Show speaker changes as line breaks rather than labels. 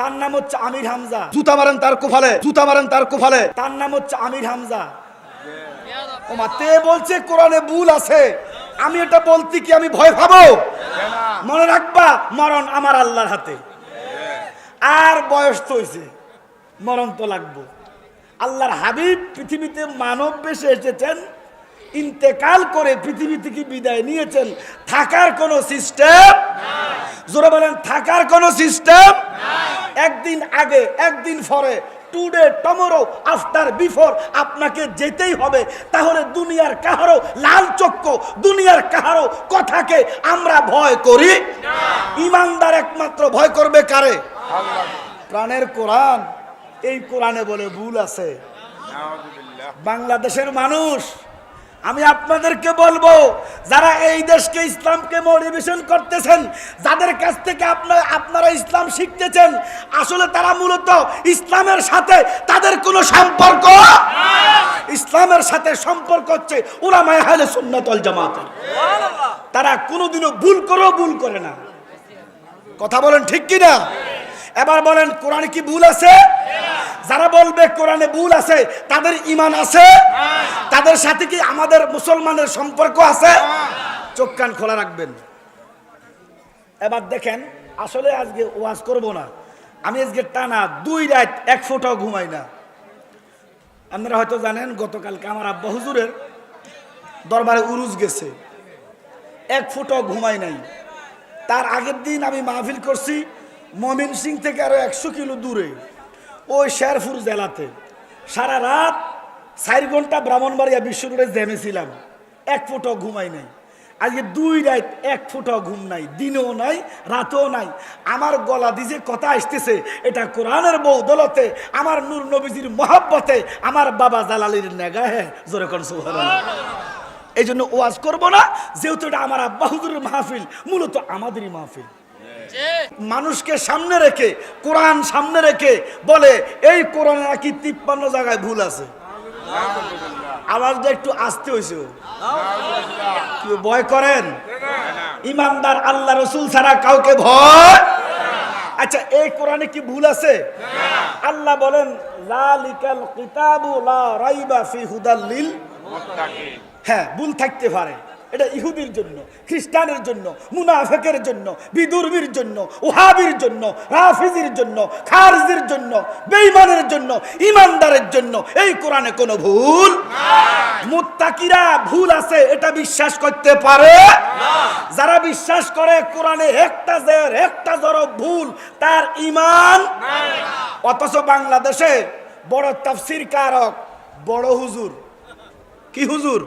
তার নাম হচ্ছে আমির হামজা।
জুতা মারেন তার কোফালে জুতা মারেন তার কোফালে।
তার নাম হচ্ছে আমির হামজা। ওমা তে বলছে কোরআনে ভুল আছে। আমি এটা বলতে কি আমি ভয় পাবো? মনে রাখবা মরণ আমার আল্লাহর হাতে। আর বয়স তো হয়েছে মরণ তো লাগবো। আল্লাহর হাবিব পৃথিবীতে মানব বেশে এসেছেন ইন্তেকাল করে পৃথিবী থেকে বিদায় নিয়েছেন। থাকার কোনো সিস্টেম জোরে বলেন থাকার কোনো সিস্টেম একদিন আগে একদিন পরে টুডে টমোরো আফটার বিফোর আপনাকে যেতেই হবে। তাহলে দুনিয়ার কাহারও লাল চক্ষু দুনিয়ার কাহারও কথাকে আমরা ভয় করি ইমানদার একমাত্র ভয় করবে কারে? প্রাণের কোরআন। এই কোরআনে বলে ভুল আছে। বাংলাদেশের মানুষ আমি আপনাদেরকে বলব যারা এই দেশকে ইসলামকে মোটিভেশন করতেছেন যাদের কাছ থেকে আপনারা আপনারা ইসলাম শিখতেছেন আসলে তারা মূলত ইসলামের সাথে তাদের কোনো সম্পর্ক ইসলামের সাথে সম্পর্ক হচ্ছে ওলামায় হালে সুন্নাতল জামাতের তারা কোনোদিনও ভুল করেও ভুল করে না। কথা বলেন ঠিক কি না এবার বলেন, কোরআনে কি ভুল আছে? যারা বলবে কোরআনে ভুল আছে, তাদের ইমান আছে? তাদের সাথে কি আমাদের মুসলমানের সম্পর্ক আছে? চোখ কান খোলা রাখবেন। এবার দেখেন, আসলে আজকে ওয়াজ করব না। আমি আজকে টানা দুই রাত এক ফোঁটাও ঘুমাই না। আপনারা হয়তো জানেন, গতকালকে আমার আব্বা হুজুরের দরবারে উরুজ গেছে। এক ফুটও ঘুমাই নাই। তার আগের দিন আমি মাহফিল করছি মমিন সিং থেকে আরও একশো কিলো দূরে, ওই শেরপুর জেলাতে। সারা রাত চার ঘণ্টা ব্রাহ্মণবাড়িয়া বিশ্ব রোডে জেমেছিলাম এক ফুটও ঘুমাই নাই। আজকে দুই রাত এক ফুটও ঘুম নাই, দিনেও নাই, রাতেও নাই। আমার গলা দিয়ে যে কথা আসতেছে, এটা কোরআনের বৌদলতে, আমার নূর নবীজির মহাব্বতে, আমার বাবা জালালির নেগাহে জোরে কোন এই জন্য ওয়াজ করব না, যেহেতু এটা আমার আব্বা হুজুরের মাহফিল, মূলত আমাদেরই মাহফিল। মানুষকে সামনে রেখে কোরআন সামনে রেখে বলে এই কোরআনে নাকি তিপ্পান্ন জায়গায় ভুল আছে। আওয়াজটা একটু আসতে হয়েছে ভয় করেন? ইমানদার আল্লাহ রসুল ছাড়া কাউকে ভয়? আচ্ছা এই কোরআনে কি ভুল আছে? আল্লাহ বলেন লালিকাল কিতাবু লা রাইবা ফি হুদাল্লিল হ্যাঁ ভুল থাকতে পারে। এটা ইহুদির জন্য খ্রিস্টানের জন্য মুনাফেকের জন্য বিদুর্মীর জন্য ওহাবির জন্য রাফিজির জন্য খারজির জন্য বেঈমানের জন্য ইমানদারের জন্য এই কোরআনে কোনো ভুল মুত্তাকিরা ভুল আছে এটা বিশ্বাস করতে পারে? যারা বিশ্বাস করে কোরআনে একটা জের একটা জরব ভুল তার ইমান অথচ বাংলাদেশে বড় তাফসির কারক বড় হুজুর। কি হুজুর।